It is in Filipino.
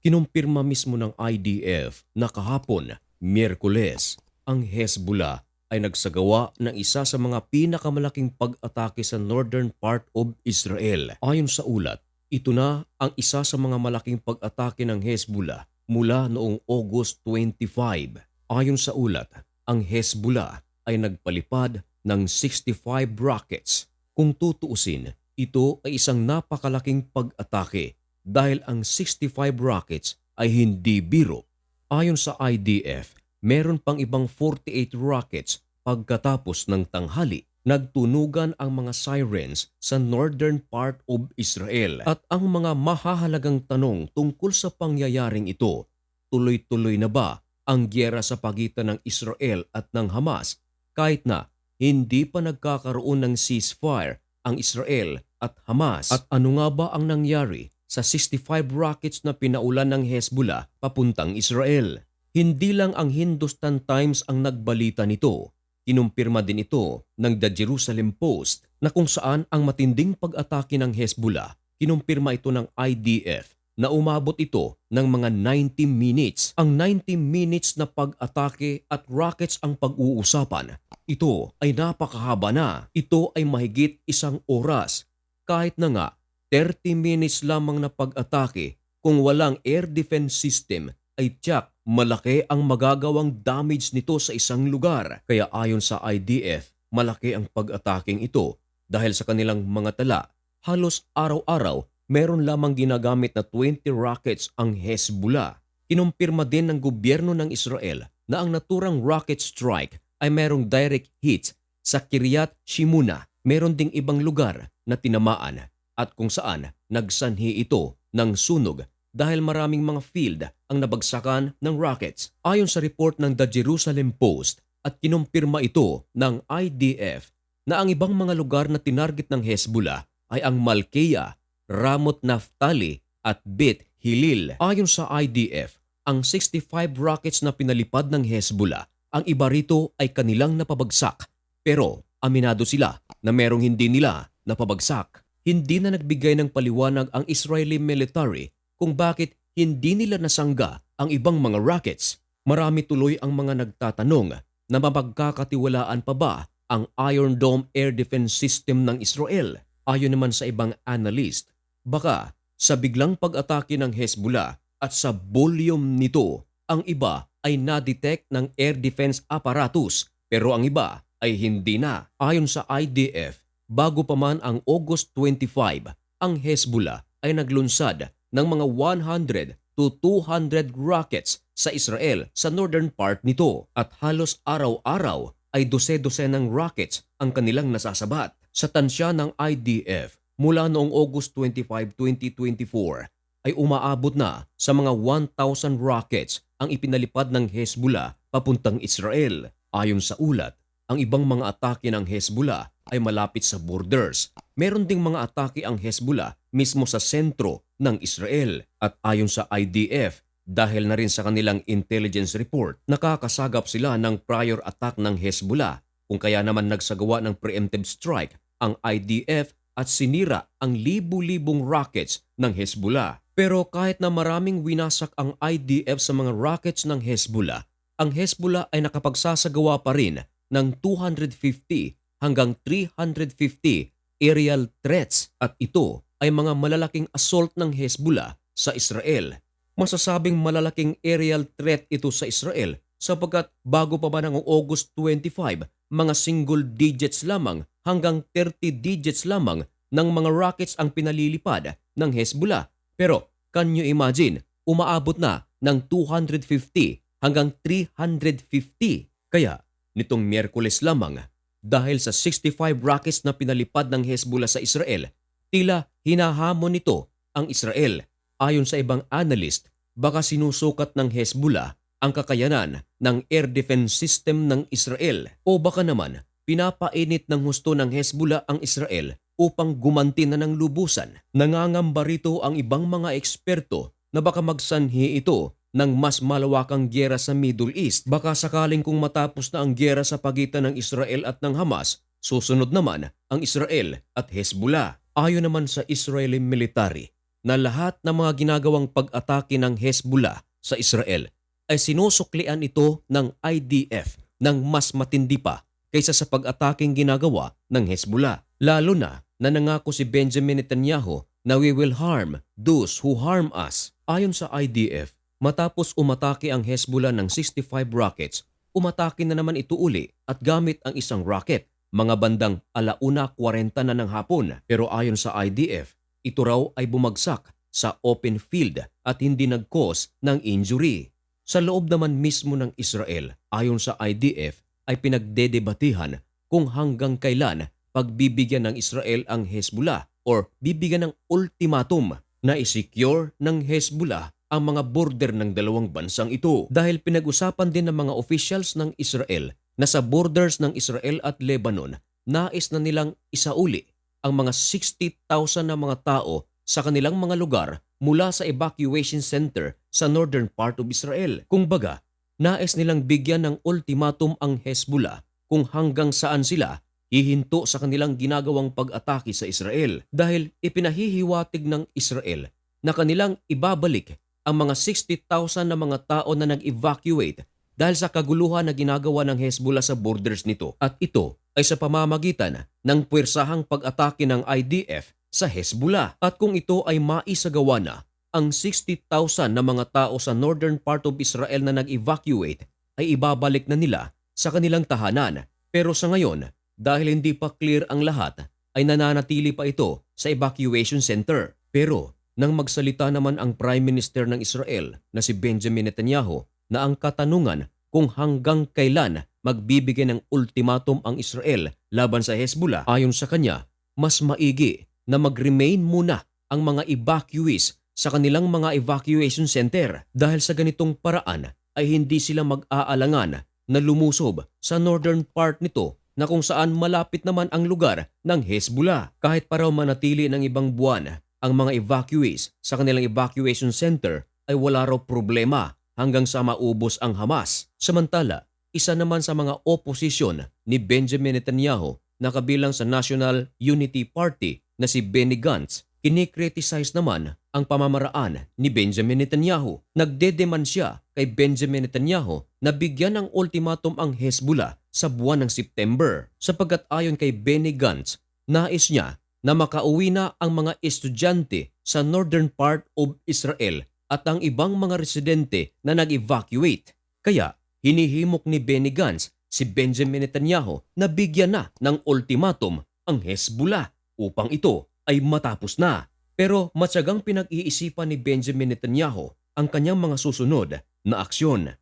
Kinumpirma mismo ng IDF na kahapon, Miyerkules, ang Hezbollah ay nagsagawa ng isa sa mga pinakamalaking pag-atake sa northern part of Israel. Ayon sa ulat, ito na ang isa sa mga malaking pag-atake ng Hezbollah mula noong August 25. Ayon sa ulat, ang Hezbollah ay nagpalipad ng 65 rockets. Kung tutuusin, ito ay isang napakalaking pag-atake dahil ang 65 rockets ay hindi biro. Ayon sa IDF, meron pang ibang 48 rockets pagkatapos ng tanghali. Nagtunugan ang mga sirens sa northern part of Israel at ang mga mahahalagang tanong tungkol sa pangyayaring ito, tuloy-tuloy na ba ang gyera sa pagitan ng Israel at ng Hamas kahit na hindi pa nagkakaroon ng ceasefire ang Israel at Hamas? At ano nga ba ang nangyari sa 65 rockets na pinaulan ng Hezbollah papuntang Israel? Hindi lang ang Hindustan Times ang nagbalita nito. Kinumpirma din ito ng The Jerusalem Post na kung saan ang matinding pag-atake ng Hezbollah, kinumpirma ito ng IDF na umabot ito ng mga 90 minutes. Ang 90 minutes na pag-atake at rockets ang pag-uusapan. Ito ay napakahaba na. Ito ay mahigit isang oras. Kahit na nga 30 minutes lamang na pag-atake kung walang air defense system ay tiyak malaki ang magagawang damage nito sa isang lugar. Kaya ayon sa IDF, malaki ang pag-ataking ito dahil sa kanilang mga tala. Halos araw-araw, meron lamang ginagamit na 20 rockets ang Hezbollah. Kinumpirma din ng gobyerno ng Israel na ang naturang rocket strike ay merong direct hits sa Kiryat Shimuna. Meron ding ibang lugar na tinamaan at kung saan nagsanhi ito ng sunog dahil maraming mga field ang nabagsakan ng rockets. Ayon sa report ng The Jerusalem Post at kinumpirma ito ng IDF na ang ibang mga lugar na tinarget ng Hezbollah ay ang Malkeya, Ramot Naftali at Bit Hilil. Ayon sa IDF, ang 65 rockets na pinalipad ng Hezbollah, ang iba rito ay kanilang napabagsak. Pero aminado sila na merong hindi nila napabagsak. Hindi na nagbigay ng paliwanag ang Israeli military kung bakit hindi nila nasangga ang ibang mga rockets. Marami tuloy ang mga nagtatanong na mapagkakatiwalaan pa ba ang Iron Dome Air Defense System ng Israel. Ayon naman sa ibang analyst, baka sa biglang pag-atake ng Hezbollah at sa volume nito, ang iba ay na-detect ng air defense apparatus pero ang iba ay hindi na. Ayon sa IDF, bago pa man ang August 25, ang Hezbollah ay naglunsad ng mga 100 to 200 rockets sa Israel sa northern part nito at halos araw-araw ay dose-dose ng rockets ang kanilang nasasabat. Sa tansya ng IDF mula noong August 25, 2024 ay umaabot na sa mga 1,000 rockets ang ipinalipad ng Hezbollah papuntang Israel. Ayon sa ulat, ang ibang mga atake ng Hezbollah ay malapit sa borders. Meron ding mga atake ang Hezbollah mismo sa sentro ng Israel. At ayon sa IDF, dahil na rin sa kanilang intelligence report, nakakasagap sila ng prior attack ng Hezbollah kung kaya naman nagsagawa ng preemptive strike ang IDF at sinira ang libu-libong rockets ng Hezbollah. Pero kahit na maraming winasak ang IDF sa mga rockets ng Hezbollah, ang Hezbollah ay nakapagsasagawa pa rin ng 250 hanggang 350 aerial threats at ito ay mga malalaking assault ng Hezbollah sa Israel. Masasabing malalaking aerial threat ito sa Israel sapagkat bago pa ba ng August 25, mga single digits lamang hanggang 30 digits lamang ng mga rockets ang pinalilipad ng Hezbollah. Pero can you imagine, umaabot na ng 250 hanggang 350. Kaya nitong Miyerkules lamang dahil sa 65 rockets na pinalipad ng Hezbollah sa Israel, tila hinahamon nito ang Israel. Ayon sa ibang analyst, baka sinusukat ng Hezbollah ang kakayanan ng air defense system ng Israel o baka naman pinapainit ng husto ng Hezbollah ang Israel upang gumanti na ng lubusan. Nangangamba rito ang ibang mga eksperto na baka magsanhi ito ng mas malawakang gyera sa Middle East. Baka sakaling kung matapos na ang gyera sa pagitan ng Israel at ng Hamas, susunod naman ang Israel at Hezbollah. Ayon naman sa Israeli military, na lahat ng mga ginagawang pag-atake ng Hezbollah sa Israel ay sinusuklian ito ng IDF ng mas matindi pa kaysa sa pag-ataking ginagawa ng Hezbollah. Lalo na na nangako si Benjamin Netanyahu na we will harm those who harm us. Ayon sa IDF, matapos umatake ang Hezbollah ng 65 rockets, umatake na naman ito uli at gamit ang isang rocket mga bandang alauna 40 na ng hapon. Pero ayon sa IDF, ito raw ay bumagsak sa open field at hindi nag-cause ng injury. Sa loob naman mismo ng Israel, ayon sa IDF, ay pinagdedebatihan kung hanggang kailan pagbibigyan ng Israel ang Hezbollah or bibigyan ng ultimatum na isecure ng Hezbollah ang mga border ng dalawang bansang ito dahil pinag-usapan din ng mga officials ng Israel na sa borders ng Israel at Lebanon nais na nilang isauli ang mga 60,000 na mga tao sa kanilang mga lugar mula sa evacuation center sa northern part of Israel. Kung baga, nais nilang bigyan ng ultimatum ang Hezbollah kung hanggang saan sila hihinto sa kanilang ginagawang pag-atake sa Israel dahil ipinahihiwatig ng Israel na kanilang ibabalik ang mga 60,000 na mga tao na nag-evacuate dahil sa kaguluhan na ginagawa ng Hezbollah sa borders nito. At ito ay sa pamamagitan ng puwersahang pag-atake ng IDF sa Hezbollah. At kung ito ay maisagawa na ang 60,000 na mga tao sa northern part of Israel na nag-evacuate ay ibabalik na nila sa kanilang tahanan. Pero sa ngayon dahil hindi pa clear ang lahat ay nananatili pa ito sa evacuation center. Pero nang magsalita naman ang Prime Minister ng Israel na si Benjamin Netanyahu na ang katanungan kung hanggang kailan magbibigay ng ultimatum ang Israel laban sa Hezbollah ayon sa kanya, mas maigi na mag-remain muna ang mga evacuees sa kanilang mga evacuation center dahil sa ganitong paraan ay hindi sila mag-aalangan na lumusob sa northern part nito na kung saan malapit naman ang lugar ng Hezbollah. Kahit pa raw manatili ng ibang buwan ang mga evacuees sa kanilang evacuation center ay wala raw problema hanggang sa maubos ang Hamas. Samantala, isa naman sa mga oposisyon ni Benjamin Netanyahu na kabilang sa National Unity Party na si Benny Gantz, kinikriticize naman ang pamamaraan ni Benjamin Netanyahu. Nagdedeman siya kay Benjamin Netanyahu na bigyan ng ultimatum ang Hezbollah sa buwan ng September sapagkat ayon kay Benny Gantz, nais niya na makauwi na ang mga estudyante sa northern part of Israel at ang ibang mga residente na nag-evacuate. Kaya hinihimok ni Benny Gantz si Benjamin Netanyahu na bigyan na ng ultimatum ang Hezbollah upang ito ay matapos na. Pero matyagang pinag-iisipan ni Benjamin Netanyahu ang kanyang mga susunod na aksyon.